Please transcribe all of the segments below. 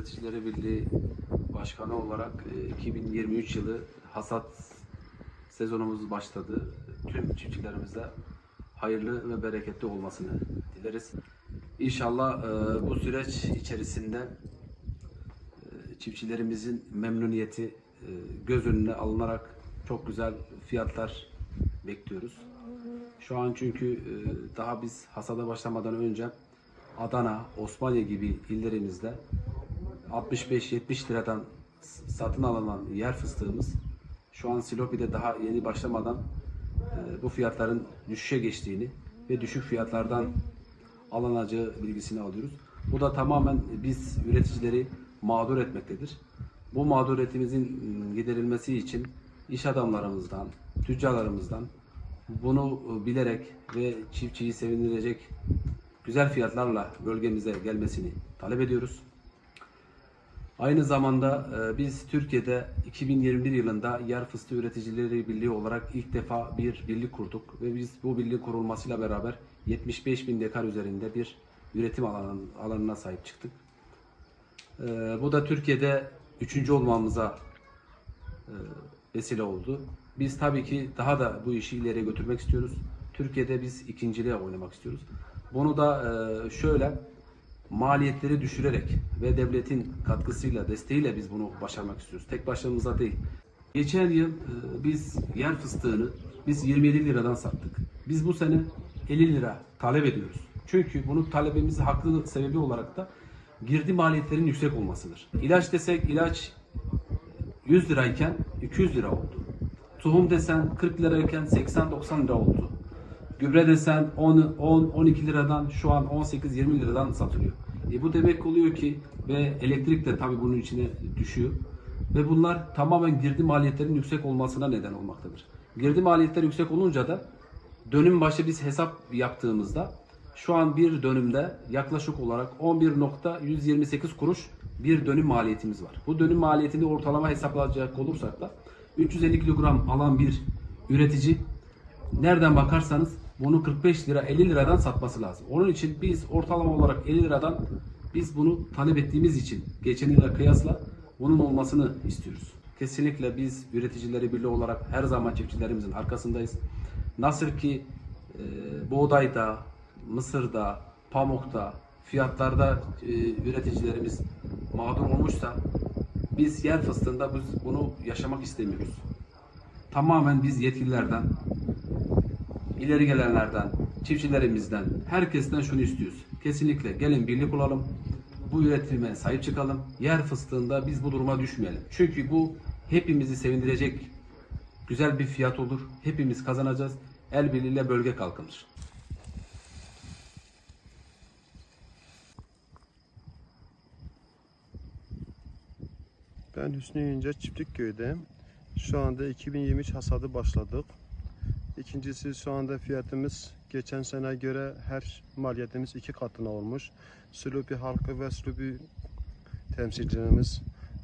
Üreticileri Birliği Başkanı olarak e, 2023 yılı hasat sezonumuz başladı. Tüm çiftçilerimize hayırlı ve bereketli olmasını dileriz. İnşallah e, bu süreç içerisinde e, çiftçilerimizin memnuniyeti e, göz önüne alınarak çok güzel fiyatlar bekliyoruz. Şu an çünkü e, daha biz hasada başlamadan önce Adana, Osmaniye gibi illerimizde 65-70 liradan satın alınan yer fıstığımız şu an Silopi'de daha yeni başlamadan e, bu fiyatların düşüşe geçtiğini ve düşük fiyatlardan alınacağı bilgisini alıyoruz. Bu da tamamen biz üreticileri mağdur etmektedir. Bu mağduriyetimizin ım, giderilmesi için iş adamlarımızdan, tüccarlarımızdan bunu e, bilerek ve çiftçiyi sevindirecek güzel fiyatlarla bölgemize gelmesini talep ediyoruz. Aynı zamanda e, biz Türkiye'de 2021 yılında yer fıstığı üreticileri birliği olarak ilk defa bir birlik kurduk ve biz bu birliğin kurulmasıyla beraber 75 bin dekar üzerinde bir üretim alanın, alanına sahip çıktık. E, bu da Türkiye'de üçüncü olmamıza e, vesile oldu. Biz tabii ki daha da bu işi ileriye götürmek istiyoruz. Türkiye'de biz ikinciliğe oynamak istiyoruz. Bunu da şöyle maliyetleri düşürerek ve devletin katkısıyla, desteğiyle biz bunu başarmak istiyoruz. Tek başımıza değil. Geçen yıl e, biz yer fıstığını biz 27 liradan sattık. Biz bu sene 50 lira talep ediyoruz. Çünkü bunun talebimiz haklı sebebi olarak da girdi maliyetlerin yüksek olmasıdır. İlaç desek ilaç 100 lirayken 200 lira oldu. Tohum desen 40 lirayken 80-90 lira oldu. Gübre desen 10 10 12 liradan şu an 18 20 liradan satılıyor. E bu demek oluyor ki ve elektrik de tabii bunun içine düşüyor. Ve bunlar tamamen girdi maliyetlerin yüksek olmasına neden olmaktadır. Girdi maliyetler yüksek olunca da dönüm başı biz hesap yaptığımızda şu an bir dönümde yaklaşık olarak 11.128 kuruş bir dönüm maliyetimiz var. Bu dönüm maliyetini ortalama hesaplayacak olursak da 350 kilogram alan bir üretici nereden bakarsanız bunu 45 lira 50 liradan satması lazım. Onun için biz ortalama olarak 50 liradan biz bunu talep ettiğimiz için geçen yıla kıyasla bunun olmasını istiyoruz. Kesinlikle biz üreticileri birliği olarak her zaman çiftçilerimizin arkasındayız. Nasıl ki e, buğdayda, mısırda, pamukta, fiyatlarda e, üreticilerimiz mağdur olmuşsa biz yer fıstığında biz bunu yaşamak istemiyoruz. Tamamen biz yetkililerden, ileri gelenlerden, çiftçilerimizden, herkesten şunu istiyoruz. Kesinlikle gelin birlik olalım. Bu üretime sahip çıkalım. Yer fıstığında biz bu duruma düşmeyelim. Çünkü bu hepimizi sevindirecek güzel bir fiyat olur. Hepimiz kazanacağız. El birliğiyle bölge kalkınır. Ben Hüsnü Yüce Çiftlik Köy'deyim. Şu anda 2023 hasadı başladık. İkincisi şu anda fiyatımız geçen sene göre her maliyetimiz iki katına olmuş. Sulupi halkı ve Sulupi temsilcilerimiz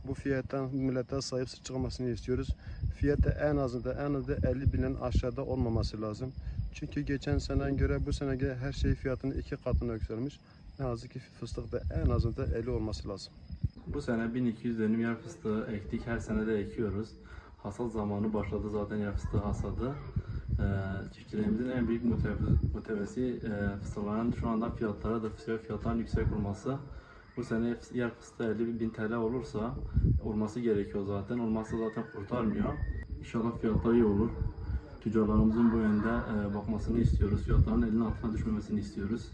bu fiyattan millete sahip çıkmasını istiyoruz. Fiyat da en azında en azında 50 binin aşağıda olmaması lazım. Çünkü geçen sene göre bu sene göre her şey fiyatının iki katına yükselmiş. Ne yazık ki fıstık da en azında 50 olması lazım. Bu sene 1200 dönüm yer fıstığı ektik. Her sene de ekiyoruz. Hasat zamanı başladı zaten yer fıstığı hasadı. Ee, çiftçilerimizin en büyük motive- motivesi e, fıstıkların şu anda fiyatlara da fiyatların yüksek olması. Bu sene yer fıstığı 50 bin TL olursa olması gerekiyor zaten. Olmazsa zaten kurtarmıyor. İnşallah fiyatlar iyi olur. Tüccarlarımızın bu yönde e, bakmasını istiyoruz. Fiyatların elinin altına düşmemesini istiyoruz.